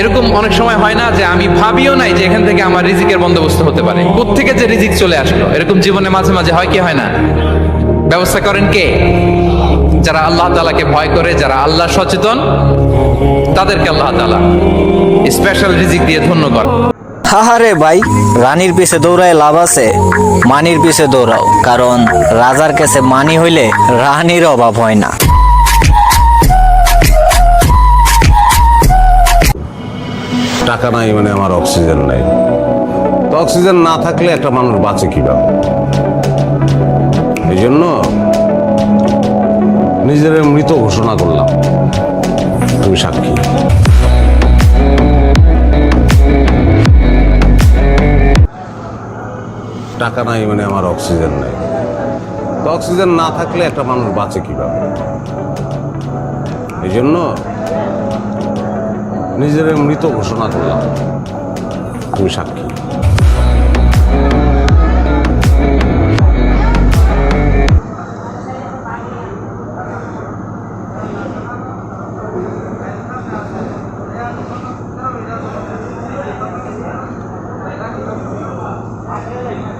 এরকম অনেক সময় হয় না যে আমি ভাবিও নাই যে এখান থেকে আমার রিজিকের বন্দোবস্ত হতে পারে। থেকে যে রিজিক চলে আসলো? এরকম জীবনে মাঝে মাঝে হয় কি হয় না? ব্যবস্থা করেন কে? যারা আল্লাহ তালাকে ভয় করে, যারা আল্লাহ সচেতন, তাদেরকে আল্লাহ তালা স্পেশাল রিজিক দিয়ে ধন্য করে হাহারে ভাই, রানীর পিছে দৌড়ায় লাভ আছে, মানির পিছে দৌড়াও, কারণ রাজার কাছে মানি হইলে রানীর অভাব হয় না। টাকা নাই মানে আমার অক্সিজেন নাই। তো অক্সিজেন না থাকলে একটা মানুষ বাঁচে কীভাবে? এই জন্য নিজের মৃত ঘোষণা করলাম। তুমি সাক্ষী। টাকা নাই মানে আমার অক্সিজেন নাই। তো অক্সিজেন না থাকলে একটা মানুষ বাঁচে কীভাবে? এই জন্য নিজের মৃত ঘোষণা করলাম আমি সাক্ষী।